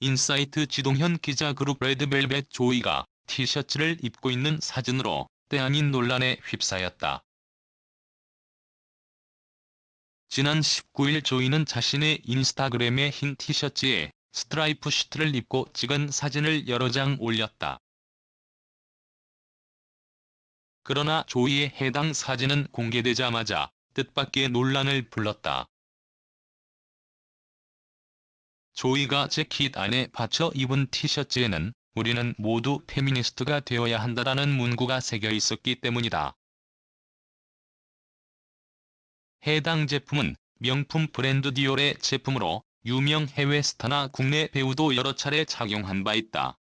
인사이트 지동현 기자 그룹 레드벨벳 조이가 티셔츠를 입고 있는 사진으로 때 아닌 논란에 휩싸였다. 지난 19일 조이는 자신의 인스타그램에 흰 티셔츠에 스트라이프 슈트를 입고 찍은 사진을 여러 장 올렸다. 그러나 조이의 해당 사진은 공개되자마자 뜻밖의 논란을 불렀다. 조이가 재킷 안에 받쳐 입은 티셔츠에는 우리는 모두 페미니스트가 되어야 한다라는 문구가 새겨 있었기 때문이다. 해당 제품은 명품 브랜드 디올의 제품으로 유명 해외 스타나 국내 배우도 여러 차례 착용한 바 있다.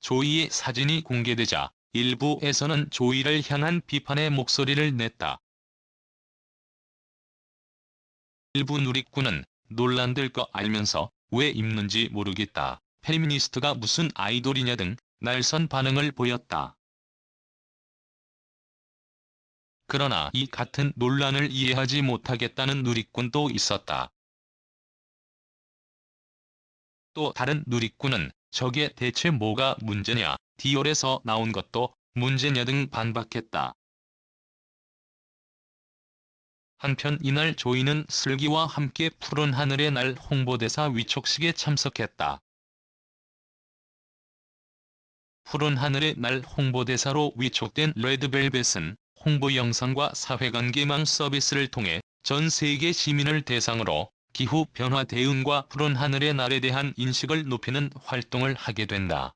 조이의 사진이 공개되자 일부에서는 조이를 향한 비판의 목소리를 냈다. 일부 누리꾼은 논란될 거 알면서 왜 입는지 모르겠다. 페미니스트가 무슨 아이돌이냐 등 날선 반응을 보였다. 그러나 이 같은 논란을 이해하지 못하겠다는 누리꾼도 있었다. 또 다른 누리꾼은 저게 대체 뭐가 문제냐, 디올에서 나온 것도 문제냐 등 반박했다. 한편 이날 조이는 슬기와 함께 푸른 하늘의 날 홍보대사 위촉식에 참석했다. 푸른 하늘의 날 홍보대사로 위촉된 레드벨벳은 홍보 영상과 사회관계망 서비스를 통해 전 세계 시민을 대상으로 기후 변화 대응과 푸른 하늘의 날에 대한 인식을 높이는 활동을 하게 된다.